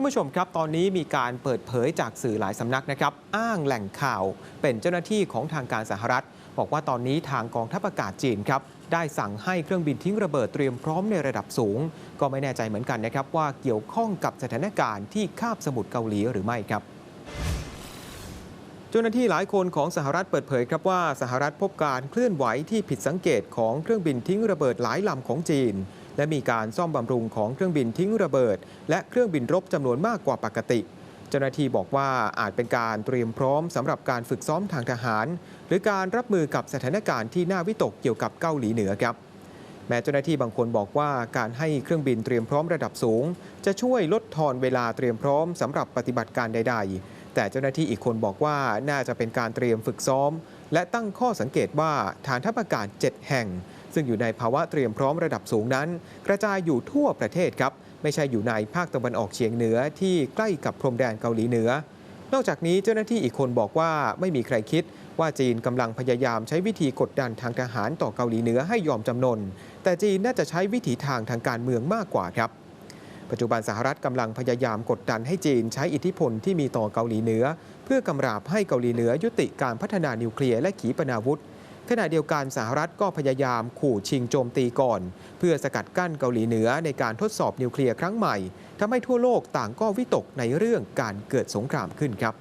านผู้ชมครับ ตอนนี้มีการเปิดเผยจากสื่อหลายสำนักนะครับ อ้างแหล่งข่าวเป็นเจ้าหน้าที่ของทางการสหรัฐ บอกว่าตอนนี้ทางกองทัพอากาศจีนครับได้สั่งให้เครื่องบินทิ้งระเบิดเตรียมพร้อมในระดับสูง ก็ไม่แน่ใจเหมือนกันนะครับว่าเกี่ยวข้องกับสถานการณ์ที่คาบสมุทรเกาหลีหรือไม่ครับเจ้าหน้าที่หลายคนของสหรัฐเปิดเผยครับว่าสหรัฐพบการเคลื่อนไหวที่ผิดสังเกตของเครื่องบินทิ้งระเบิดหลายลำของจีน และมีการซ่อมบำรุงของเครื่องบินทิ้งระเบิด และเครื่องบินรบจำนวนมากกว่าปกติ เจ้าหน้าที่บอกว่าอาจเป็นการเตรียมพร้อมสำหรับการฝึกซ้อมทางทหาร หรือการรับมือกับสถานการณ์ที่น่าวิตกเกี่ยวกับเกาหลีเหนือครับแม้เจ้าหน้าที่บางคนบอกว่าการให้เครื่องบินเตรียมพร้อมระดับสูง จะช่วยลดทอนเวลาเตรียมพร้อมสำหรับปฏิบัติการใด ๆ แต่เจ้าหน้าที่อีกคนบอกว่าน่าจะเป็นการเตรียมฝึกซ้อม และตั้งข้อสังเกตว่าฐานทัพอากาศ7แห่ง ซึ่งอยู่ในภาวะเตรียมพร้อมระดับสูงนั้น กระจายอยู่ทั่วประเทศครับ ไม่ใช่อยู่ในภาคตะวันออกเฉียงเหนือที่ใกล้กับพรมแดนเกาหลีเหนือ นอกจากนี้เจ้าหน้าที่อีกคนบอกว่าไม่มีใครคิดว่าจีนกำลังพยายามใช้วิธีกดดันทางทหารต่อเกาหลีเหนือให้ยอมจำนน แต่จีนน่าจะใช้วิถีทางทางการเมืองมากกว่าครับปัจจุบันสหรัฐกำลังพยายามกดดันให้จีนใช้อิทธิพลที่มีต่อเกาหลีเหนือ เพื่อกำราบให้เกาหลีเหนือยุติการพัฒนานิวเคลียร์และขีปนาวุธ ขณะเดียวกันสหรัฐก็พยายามขู่ชิงโจมตีก่อน เพื่อสกัดกั้นเกาหลีเหนือในการทดสอบนิวเคลียร์ครั้งใหม่ทำให้ทั่วโลกต่างก็วิตกในเรื่องการเกิดสงครามขึ้นครับ